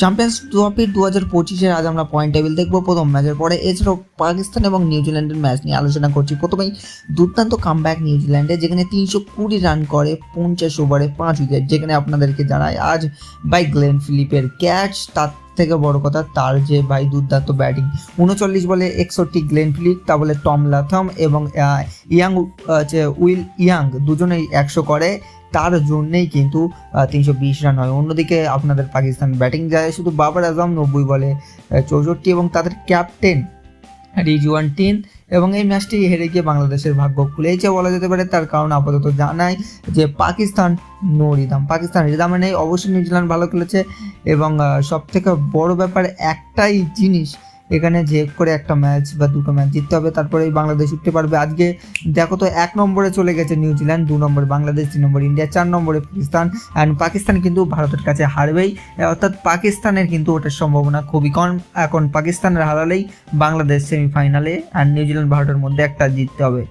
Champions ট্রফির দু হাজার পঁচিশের আজ আমরা পয়েন্ট টেবিল দেখব। প্রথম ম্যাচের পরে এছাড়াও পাকিস্তান এবং নিউজিল্যান্ডের ম্যাচ নিয়ে আলোচনা করছি। প্রথমেই দুর্দান্ত কামব্যাক নিউজিল্যান্ডে যেখানে তিনশো কুড়ি রান করে, পঞ্চাশ ওভারে পাঁচ উইকেট যেখানে আপনাদেরকে জানায় আজ বাই গ্লেন ফিলিপের ক্যাচ তার থেকে বড় কথা, তার যে ভাই দুর্দান্ত ব্যাটিং উনচল্লিশ বলে একষট্টি গ্লেন ফিলিপ তা বলে টম লাথম এবং ইয়াং যে উইল ইয়াং দুজনেই একশো করে। তার জন্যেই কিন্তু তিনশো বিশ রান হয়। অন্যদিকে আপনাদের পাকিস্তান ব্যাটিং যায় শুধু বাবার আজম নব্বই বলে চৌষট্টি এবং তাদের ক্যাপ্টেন রিজওয়ান টিন এবং এই ম্যাচটি হেরে গিয়ে বাংলাদেশের ভাগ্য খুলেছে বলা যেতে পারে। তার কারণ আপাতত জানায় যে পাকিস্তান নো রিদাম পাকিস্তান রিদামে নেই অবশ্যই নিউজিল্যান্ড ভালো খেলেছে এবং সব থেকে বড় ব্যাপার একটাই জিনিস এখানে যে করে একটা ম্যাচ বা দুটো ম্যাচ জিততে হবে তারপরে বাংলাদেশ উঠতে পারবে। আজকে দেখো তো এক নম্বরে চলে গেছে নিউজিল্যান্ড, দু নম্বরে বাংলাদেশ, তিন নম্বর ইন্ডিয়া, চার নম্বরে পাকিস্তান। অ্যান্ড পাকিস্তান কিন্তু ভারতের কাছে হারবেই। অর্থাৎ পাকিস্তানের কিন্তু ওটার সম্ভাবনা খুবই কম। এখন পাকিস্তানের হারালেই বাংলাদেশ সেমিফাইনালে অ্যান্ড নিউজিল্যান্ড, ভারতের মধ্যে একটা জিততে হবে।